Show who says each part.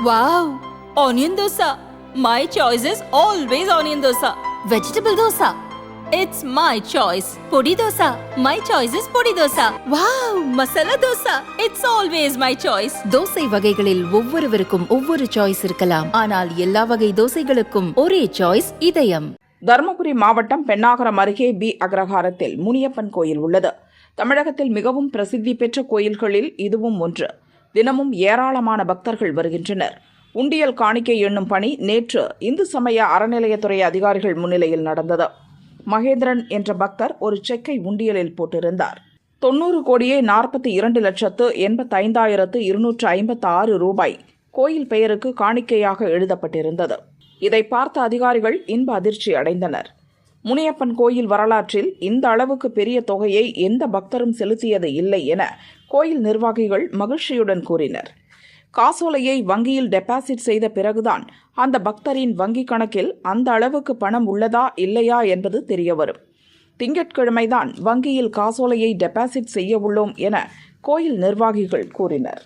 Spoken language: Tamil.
Speaker 1: Wow! Onion dosa. My choice is always onion dosa. Vegetable dosa. It's my choice. Podi dosa. My choice is podi dosa. Wow! Masala dosa. It's always my choice.
Speaker 2: Dosa வகைகளில் ஒவ்வொருவருக்கும் ஒவ்வொரு சாய்ஸ் இருக்கலாம் ஆனால் எல்லா வகை தோசைகளுக்கும் ஒரே சாய்ஸ் இதயம்
Speaker 3: தருமபுரி மாவட்டம் பெண்ணாகரம் அருகே பி அக்ரஹாரத்தில் முனியப்பன் கோயில் உள்ளது தமிழகத்தில் மிகவும் பிரசித்தி பெற்ற கோயில்களில் இதுவும் ஒன்று தினமும் ஏராளமான பக்தர்கள் வருகின்றனர். உண்டியல் காணிக்கை எண்ணும் பணி நேற்று இந்து சமய அறநிலையத்துறை அதிகாரிகள் முன்னிலையில் நடந்தது. மகேந்திரன் என்ற பக்தர் ஒரு செக்கை உண்டியலில் போட்டிருந்தார். தொண்ணூறு கோடியே நாற்பத்தி இரண்டு லட்சத்து எண்பத்தைந்தாயிரத்து இருநூற்று ஐம்பத்து ஆறு ரூபாய் கோயில் பெயருக்கு காணிக்கையாக எழுதப்பட்டிருந்தது. இதை பார்த்த அதிகாரிகள் இன்ப அதிர்ச்சி அடைந்தனர். முனியப்பன் கோயில் வரலாற்றில் இந்த அளவுக்கு பெரிய தொகையை எந்த பக்தரும் செலுத்தியது இல்லை என கோயில் நிர்வாகிகள் மகிழ்ச்சியுடன் கூறினர். காசோலையை வங்கியில் டெபாசிட் செய்த பிறகுதான் அந்த பக்தரின் வங்கிக் கணக்கில் அந்த அளவுக்கு பணம் உள்ளதா இல்லையா என்பது தெரியவரும். திங்கட்கிழமைதான் வங்கியில் காசோலையை டெபாசிட் செய்ய உள்ளோம் என கோயில் நிர்வாகிகள் கூறினர்.